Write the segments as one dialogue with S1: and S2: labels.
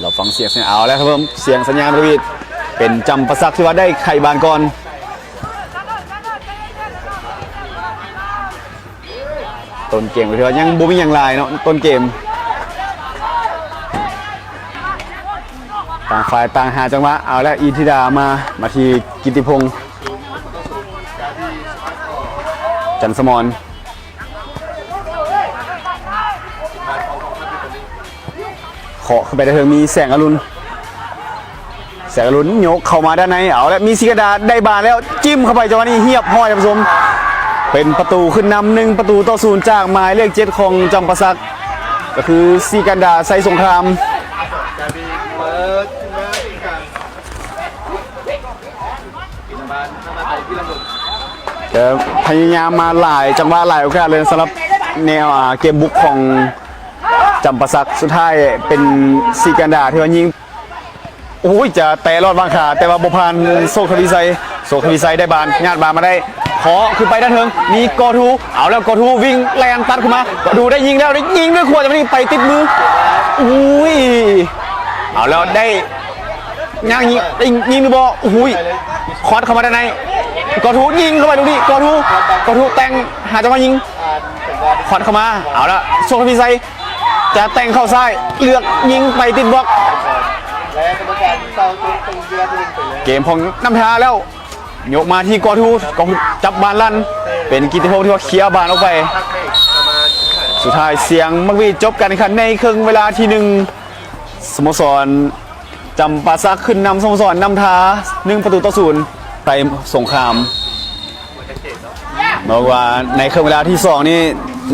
S1: เราฟังเสียงสัญญาเอาแล้วครับผมเสียงสัญญาณประวิดเป็นจำประสักที่ว่าได้ไข่บานก่อนต้นเกมก็ถือว่ายังบุมีอย่างไรเนาะต้นเกม ต่างฝ่ายต่างหาจังหวะเอาแล้วอีทิดามามาทีกิติพงศ์จันสมร เคาะขึ้นไปได้เถิงมีแสงอรุณแสงอรุณโยกเข้ามาด้านในเอาแล้วมีสิกระดาได้บานแล้วจิ้มเข้าไปจังหวะนี้เหียบห้อยท่านผู้ชมเป็นประตูขึ้นนำหนึ่งประตูต่อศูนย์จากหมายเลขเจ็ดของจำปาสักก็คือซีกันดาไซสงคราม
S2: เปิดขึ้นมาอีกครานน้ำมันไทยพี่ลำบุ
S1: จะพยายามมาหลายจังหวะหลายโอกาสเลยสำหรับแนวเกมบุกของ จำปาสักสุดท้ายเป็นซีกันดาที่ว่ายิงโอ้ยจะแต่รอดบางขาแต่ว่าบุพานโซควิไซโซควิไซได้บานงานบานมาได้ขอคือไปด้านเทิงมีกอทูเอาแล้วกอทูวิ่งแรงตัดขึ้นมากอทูได้ยิงแล้วได้ยิงด้วยขวดแต่ไม่ได้ไปติดมืออุ้ยเอาแล้วได้ย่างยิงได้ยิงหรือบออุ้ยคอร์สเข้ามาด้านในกอทูยิงเข้าไปดูดิกอทูกอทูแต่งหาจังหวะยิงคอร์สเข้ามาเอาละโซควิไซ จะแต่งเข้าซ้ายเลือกยิงไปติดบล็อก
S2: และกรรมการเศร้าจนตึงเดือดตึงไปเลย
S1: เกมของน้ำทาแล้วยกมาที่กอทูกอทูจับบานลั่น เป็นกิติพงศ์ที่ว่าเคลียร์บานออกไป
S2: พักเบรกประมาณ
S1: สุดท้ายเสียงมักวีจบการแข่งขันในครึ่งเวลาที่หนึ่งสโมสรจำปาซักขึ้นนำสโมสรนำท้าหนึ่งประตูต่อศูนย์ไปสงครามบอกว่าในครึ่งเวลาที่สองนี่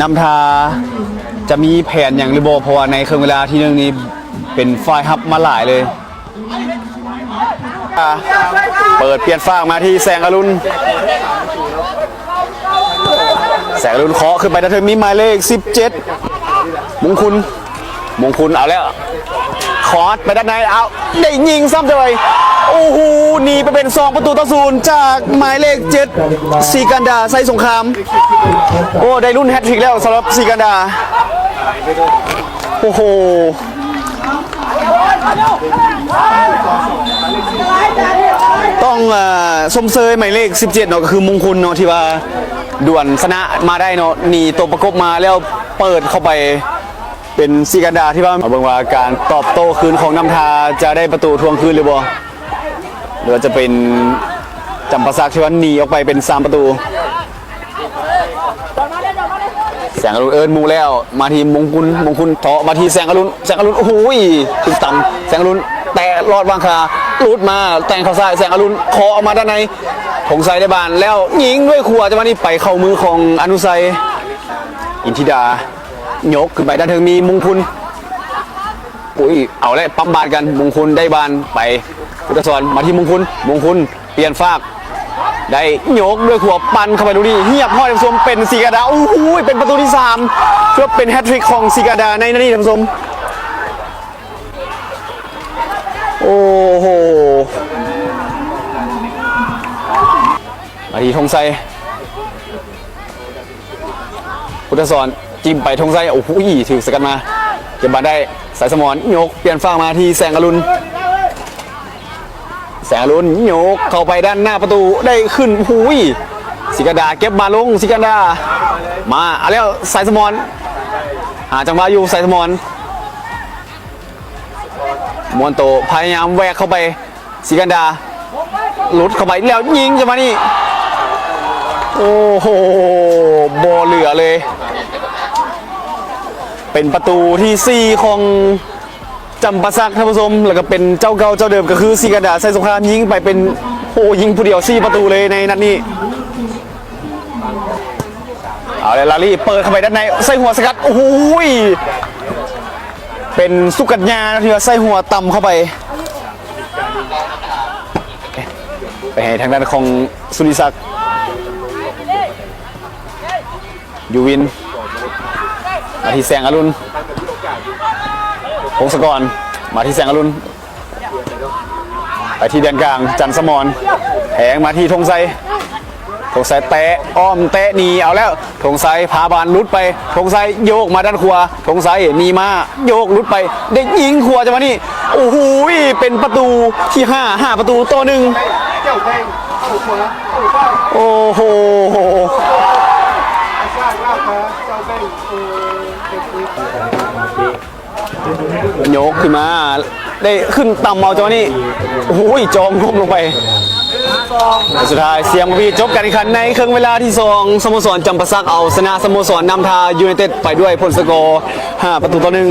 S1: นำท้า จะมีแผนอย่างหรือบ่เพราะว่าในครึ่งเวลาที่นึ่งนี้เป็นฝ่ายฮับมาหลายเลยเปิดเปลี่ยนฝ้ากมาที่แสงอรุณแสงอรุณเคาะขึ้นไปนะเธอมีหมายเลข 17 มงคุณมงคุณเอาแล้วคอสไปด้านในเอาได้ยิงซ้ำเลยโอ้โหหนีไปเป็น 2 ประตูต่อศูนย์จากหมายเลข 7 สีกันดาไซสงคราม โอ้ ได้รุ่นแฮตทริกแล้วสำหรับสีกันดา โอ้โหต้องอสมเซยหมายเลข 17เนาะก็คือมงคลเนาะที่ว่าด่วนชนะมาได้เนาะหนีตัวประกบมาแล้วเปิดเข้าไปเป็นซีกันดาที่ว่าเอาเบิ่งว่าการตอบโต้คืนของน้ำทาจะได้ประตูทวงคืนหรือบ่หรือจะเป็นจำปาซักที่ว่าหนีออกไปเป็น3ประตู งอรุณเอิญมูแล้ว มาทีมงคุลมงคุลเถาะมาทีแสงอรุณแสงอรุณโอ้โหถึงต่ำแสงอรุณแต่รอดวางคาลุดมาแต่งเข้าซ้ายแสงอรุณคอออกมาด้านในผงไซได้บานแล้วยิงด้วยขวาจะมานี่ไปเข้ามือของอนุไซอินทิดายกขึ้นไปด้านเทิงมีมงคุลอุ้ยเอาเลยปั๊มบานกันมงคุลได้บานไปพุทธสอนมาที่มงคุลมงคุลเปลี่ยนฟาก ได้โยกด้วยหัวปันเข้าไปดูดิเฮียบห้อยท่านผู้ชมเป็นซีกาดาโอ้โหเป็นประตูที่3เพื่อเป็นแฮตทริกของซีกาดาในนาทีท่านผู้ชมโอ้โหมาทีทงไซพุทธสอนจิ้มไปทงไซโอ้โหถือสกัดมาเก็บบาลได้สายสมอนโยกเปลี่ยนฝั่งมาที่แสงอรุณ แสรุนโยกเข้าไปด้านหน้าประตูได้ขึ้นหูยสิกาดาเก็บมาลงสิกาดา มาเอาแล้วสายสมอนหาจังหวะอยู่สายสมอนมวนโตพยายามแหวกเข้าไปสิกันดาหลุดเข้าไปแล้วยิงจังหวะนี้โอ้โหโบเหลือเลย เป็นประตูที่ 4 ของ จำปาซักท่านผู้ชมแล้วก็เป็นเจ้าเก่าเจ้าเดิมก็คือซีกาดาไซสงครามยิงไปเป็นโอ้ยิงผู้เดียวซี่ประตูเลยในนัดนี้เอาเลยลาลี่เปิดเข้าไปด้านในใส่หัวสกัดโอ้ยเป็นสุกัญญาที่ว่าใส่หัวต่ำเข้าไปไปให้ทางด้านของสุริศักดิ์ยูวินมาที่แสงอรุณ พงศกร มาที่แสงอรุณ ไปที่แดนกลาง จันสมรแหงมาที่ธงไซธงไซแตะอ้อมแตะหนีเอาแล้วธงไซพาบานลุดไปธงไซโยกมาด้านขวาธงไซหนีมาโยกลุดไปได้ยิงขวาจังหนี้โอ้โหเป็นประตูที่ห้าห้าประตูต่อหนึ่งโอ้โห
S2: สร้างลาบมาเจ้าแด
S1: ยกขึ้นมา ได้ขึ้นต่ำเมาจอนี่โอ้ยจองล้มลงไป สุดท้ายเสียงพีจบการแข่งขันในครึ่งเวลาที่สองสโมสรจำปาสักเอาชนะสโมสรนำทายูไนเต็ดไปด้วยผลสกอร์5ประตูต่อหนึ่ง